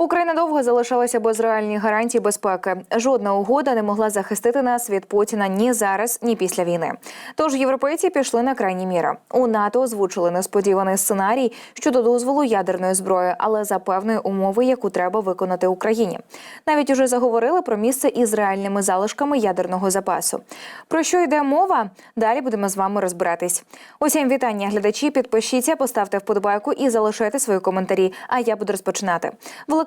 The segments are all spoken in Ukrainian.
Україна довго залишалася без реальних гарантій безпеки. Жодна угода не могла захистити нас від Путіна ні зараз, ні після війни. Тож європейці пішли на крайні міри. У НАТО озвучили несподіваний сценарій щодо дозволу ядерної зброї, але за певної умови, яку треба виконати Україні. Навіть уже заговорили про місце із реальними залишками ядерного запасу. Про що йде мова? Далі будемо з вами розбиратись. Усім вітання, глядачі. Підпишіться, поставте вподобайку і залишайте свої коментарі. А я буду розпочинати.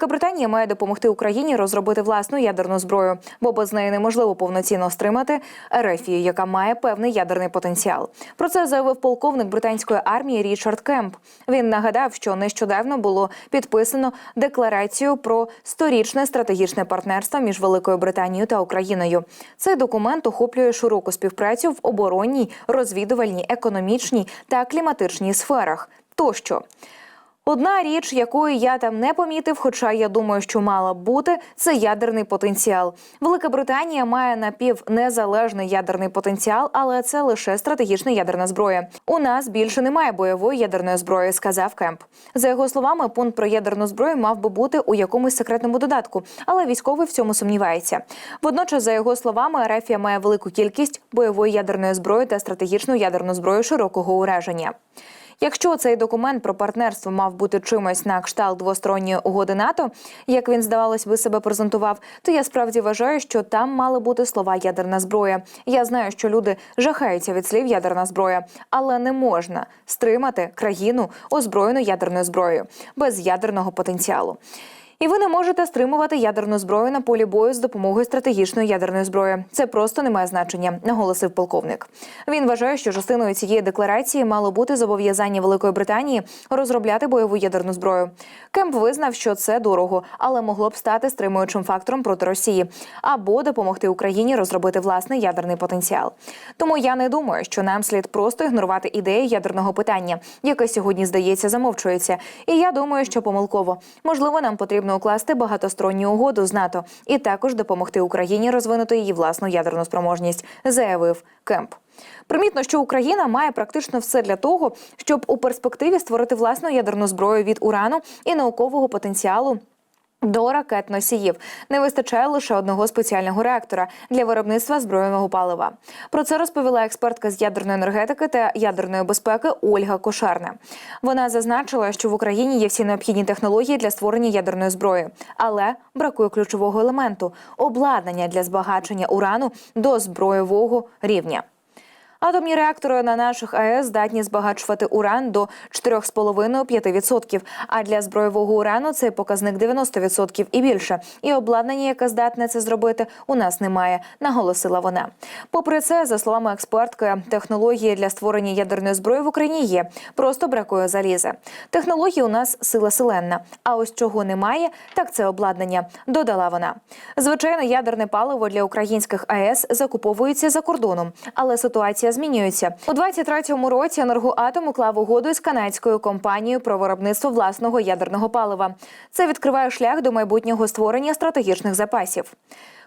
Велика має допомогти Україні розробити власну ядерну зброю, бо без неї неможливо повноцінно стримати Ерефію, яка має певний ядерний потенціал. Про це заявив полковник британської армії Річард Кемп. Він нагадав, що нещодавно було підписано декларацію про сторічне стратегічне партнерство між Великою Британією та Україною. Цей документ охоплює широку співпрацю в оборонній, розвідувальній, економічній та кліматичній сферах. Тощо. Одна річ, якої я там не помітив, хоча я думаю, що мала б бути, це ядерний потенціал. Велика Британія має напівнезалежний ядерний потенціал, але це лише стратегічна ядерна зброя. У нас більше немає бойової ядерної зброї, сказав Кемп. За його словами, пункт про ядерну зброю мав би бути у якомусь секретному додатку, але військовий в цьому сумнівається. Водночас, за його словами, Арефія має велику кількість бойової ядерної зброї та стратегічну ядерну зброю широкого ураження. Якщо цей документ про партнерство мав бути чимось на кшталт двосторонньої угоди НАТО, як він здавалось би себе презентував, то я справді вважаю, що там мали бути слова ядерна зброя. Я знаю, що люди жахаються від слів ядерна зброя, але не можна стримати країну озброєну ядерною зброєю без ядерного потенціалу. І ви не можете стримувати ядерну зброю на полі бою з допомогою стратегічної ядерної зброї. Це просто не має значення, наголосив полковник. Він вважає, що частиною цієї декларації мало бути зобов'язання Великої Британії розробляти бойову ядерну зброю. Кемп визнав, що це дорого, але могло б стати стримуючим фактором проти Росії або допомогти Україні розробити власний ядерний потенціал. Тому я не думаю, що нам слід просто ігнорувати ідею ядерного питання, яке сьогодні здається замовчується. І я думаю, що помилково можливо нам потрібно укласти багатосторонню угоду з НАТО і також допомогти Україні розвинути її власну ядерну спроможність, заявив Кемп. Примітно, що Україна має практично все для того, щоб у перспективі створити власну ядерну зброю від урану і наукового потенціалу. До ракет носіїв не вистачає лише одного спеціального реактора для виробництва збройного палива. Про це розповіла експертка з ядерної енергетики та ядерної безпеки Ольга Кошарна. Вона зазначила, що в Україні є всі необхідні технології для створення ядерної зброї, але бракує ключового елементу обладнання для збагачення урану до збройового рівня. Атомні реактори на наших АЕС здатні збагачувати уран до 4,5-5%, а для збройового урану цей показник 90% і більше. І обладнання, яке здатне це зробити, у нас немає, наголосила вона. Попри це, за словами експертки, технології для створення ядерної зброї в Україні є. Просто бракує заліза. Технології у нас сила селенна. А ось чого немає, так це обладнання. Додала вона. Звичайно, ядерне паливо для українських АЕС закуповується за кордоном, але ситуація змінюється у 23-му році. Енергоатом уклав угоду з канадською компанією про виробництво власного ядерного палива. Це відкриває шлях до майбутнього створення стратегічних запасів.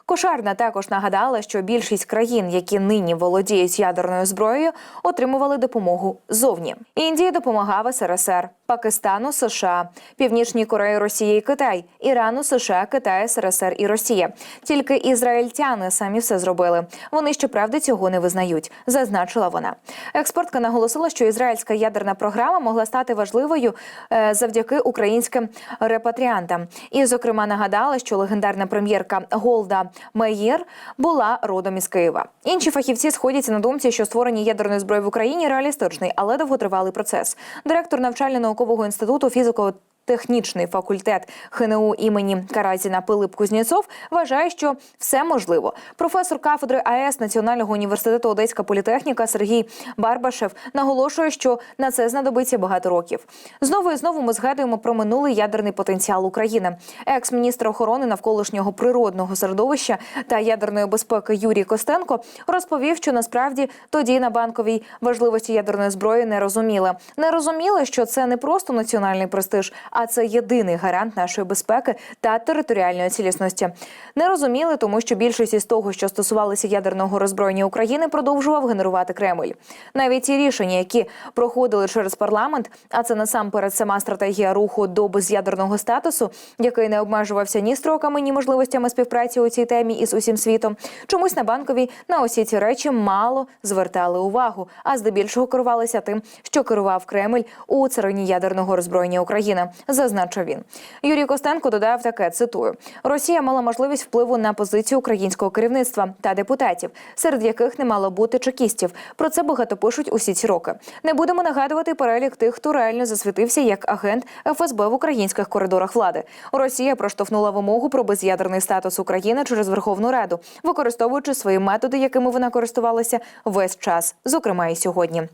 Кошарна також нагадала, що більшість країн, які нині володіють ядерною зброєю, отримували допомогу зовні. Індії допомагав СРСР, Пакистану, США, Північній Кореї, Росії і Китай, Ірану, США, Китай, СРСР і Росія. Тільки ізраїльтяни самі все зробили. Вони щоправда цього не визнають, зазначила вона. Експертка наголосила, що ізраїльська ядерна програма могла стати важливою е, завдяки українським репатріантам. І, зокрема, нагадала, що легендарна прем'єрка Голда Меєр була родом із Києва. Інші фахівці сходяться на думці, що створення ядерної зброї в Україні реалістичний, але довготривалий процес. Директор навчально-наукового інституту фізико Технічний факультет ХНУ імені Каразіна Пилип Кузнєцов вважає, що все можливо. Професор кафедри АЕС Національного університету Одеська політехніка Сергій Барбашев наголошує, що на це знадобиться багато років. Знову і знову ми згадуємо про минулий ядерний потенціал України. Екс-міністр охорони навколишнього природного середовища та ядерної безпеки Юрій Костенко розповів, що насправді тоді на банковій важливості ядерної зброї не розуміли. Не розуміли, що це не просто національний престиж а це єдиний гарант нашої безпеки та територіальної цілісності. Не розуміли, тому що більшість із того, що стосувалося ядерного роззброєння України, продовжував генерувати Кремль. Навіть ті рішення, які проходили через парламент, а це насамперед сама стратегія руху до без'ядерного статусу, який не обмежувався ні строками, ні можливостями співпраці у цій темі із усім світом. Чомусь на банковій на усі ці речі мало звертали увагу, а здебільшого керувалися тим, що керував Кремль у царині ядерного роззброєння України, зазначив він. Юрій Костенко додав таке: цитую: Росія мала можливість впливу на позицію українського керівництва та депутатів, серед яких не мало бути чекістів. Про це багато пишуть усі ці роки. Не будемо нагадувати перелік тих, хто реально засвітився як агент ФСБ в українських коридорах влади. Росія проштовхнула вимогу про без'ядерний статус України через Верховну Раду, використовуючи свої методи, якими вона користувалася весь час, зокрема і сьогодні.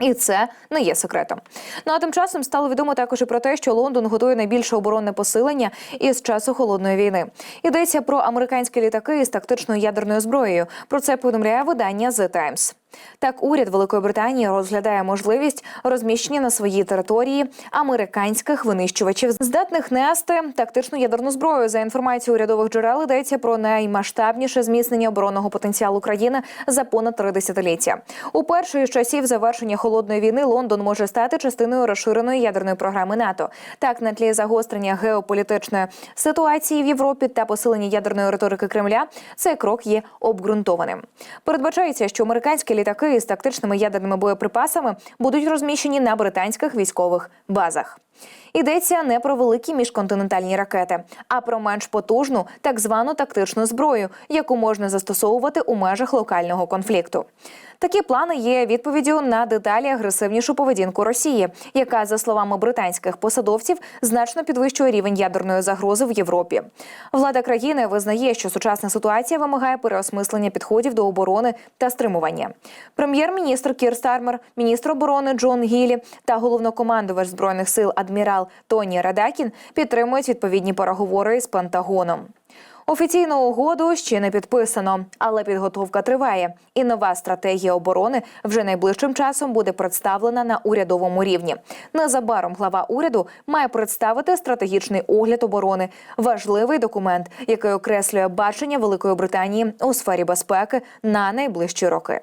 І це не є секретом. Ну а тим часом стало відомо також і про те, що Лондон готує найбільше оборонне посилення із часу холодної війни. Йдеться про американські літаки із тактичною ядерною зброєю. Про це повідомляє видання The Times. Так, уряд Великої Британії розглядає можливість розміщення на своїй території американських винищувачів, здатних нести тактичну ядерну зброю. За інформацією урядових джерел йдеться про наймасштабніше зміцнення оборонного потенціалу країни за понад три десятиліття. У першої з часів завершення холодної війни Лондон може стати частиною розширеної ядерної програми НАТО. Так, на тлі загострення геополітичної ситуації в Європі та посилення ядерної риторики Кремля, цей крок є обґрунтованим. Передбачається, що американські літаки із тактичними ядерними боєприпасами будуть розміщені на британських військових базах. Йдеться не про великі міжконтинентальні ракети, а про менш потужну так звану тактичну зброю, яку можна застосовувати у межах локального конфлікту. Такі плани є відповіддю на деталі агресивнішу поведінку Росії, яка, за словами британських посадовців, значно підвищує рівень ядерної загрози в Європі. Влада країни визнає, що сучасна ситуація вимагає переосмислення підходів до оборони та стримування. Прем'єр-міністр Кір Стармер, міністр оборони Джон Гілі та головнокомандувач збройних сил адмірал Тоні Радакін підтримують відповідні переговори з Пентагоном. Офіційну угоду ще не підписано, але підготовка триває. І нова стратегія оборони вже найближчим часом буде представлена на урядовому рівні. Незабаром глава уряду має представити стратегічний огляд оборони, важливий документ, який окреслює бачення Великої Британії у сфері безпеки на найближчі роки.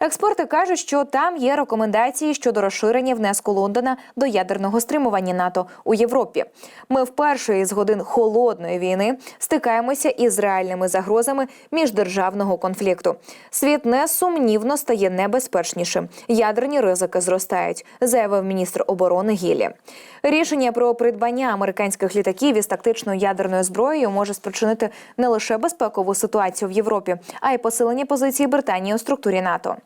Експерти кажуть, що там є рекомендації щодо розширення внеску Лондона до ядерного стримування НАТО у Європі. Ми вперше із годин холодної війни стикаємося із реальними загрозами міждержавного конфлікту. Світ несумнівно стає небезпечнішим. Ядерні ризики зростають, заявив міністр оборони Гілі. Рішення про придбання американських літаків із тактичною ядерною зброєю може спричинити не лише безпекову ситуацію в Європі, а й посилення позиції Британії у структурі НАТО.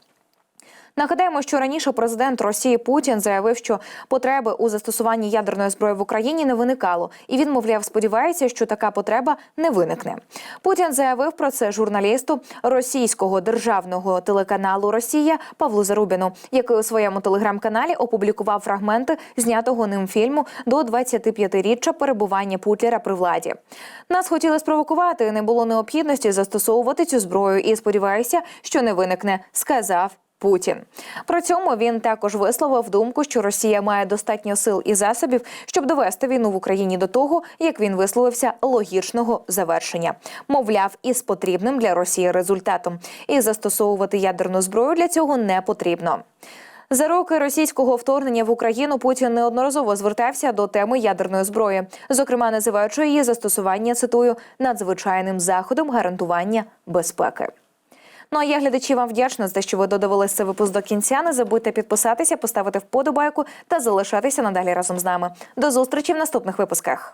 Нагадаємо, що раніше президент Росії Путін заявив, що потреби у застосуванні ядерної зброї в Україні не виникало, і він, мовляв, сподівається, що така потреба не виникне. Путін заявив про це журналісту російського державного телеканалу Росія Павлу Зарубіну, який у своєму телеграм-каналі опублікував фрагменти знятого ним фільму до 25-річчя перебування Путлера при владі. Нас хотіли спровокувати, не було необхідності застосовувати цю зброю, і сподіваюся, що не виникне, сказав. Путін при цьому він також висловив думку, що Росія має достатньо сил і засобів, щоб довести війну в Україні до того, як він висловився логічного завершення, мовляв, із потрібним для Росії результатом, і застосовувати ядерну зброю для цього не потрібно. За роки російського вторгнення в Україну Путін неодноразово звертався до теми ядерної зброї, зокрема називаючи її застосування цитую надзвичайним заходом гарантування безпеки. Ну а я глядачі вам вдячна за те, що ви додивилися цей випуск до кінця. Не забудьте підписатися, поставити вподобайку та залишатися надалі разом з нами. До зустрічі в наступних випусках.